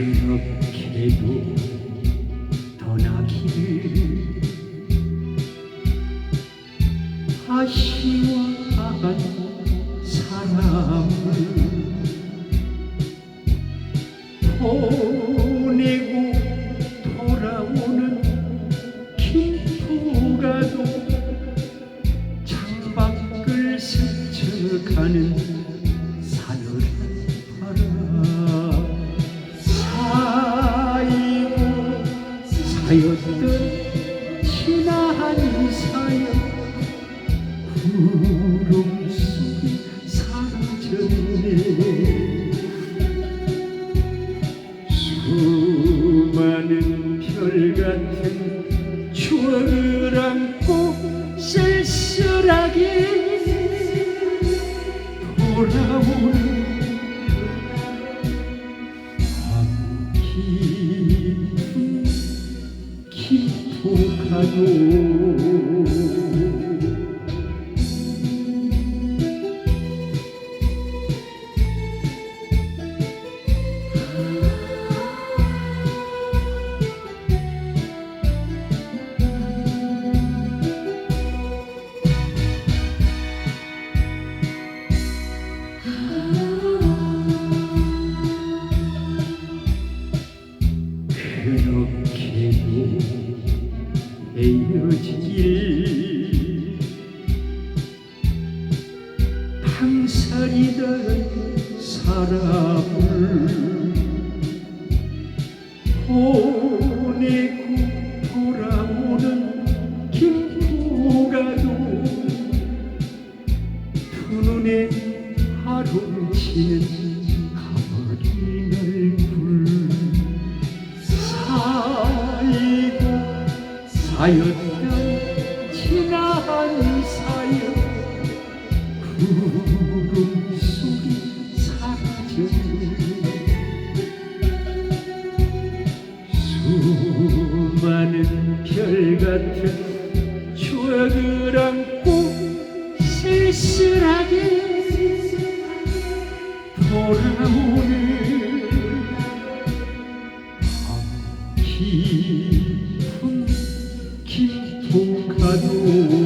그렇게도 떠나기를 아쉬워한 사람을 보내고 돌아오는 김포가도 창밖을 스쳐가는 사였던 지난 사연 구름 속에 사라졌네 수많은 별 같은 추억을 안고 쓸쓸하게 돌아오는 밤기 기 헤어지길 방살이던 사람을 보내고 하였던 지난 사연. 구름 속에 사라져. 수많은 별 같은 추억을 안고 쓸쓸하게 돌아오는 아, 밤길. i adieu.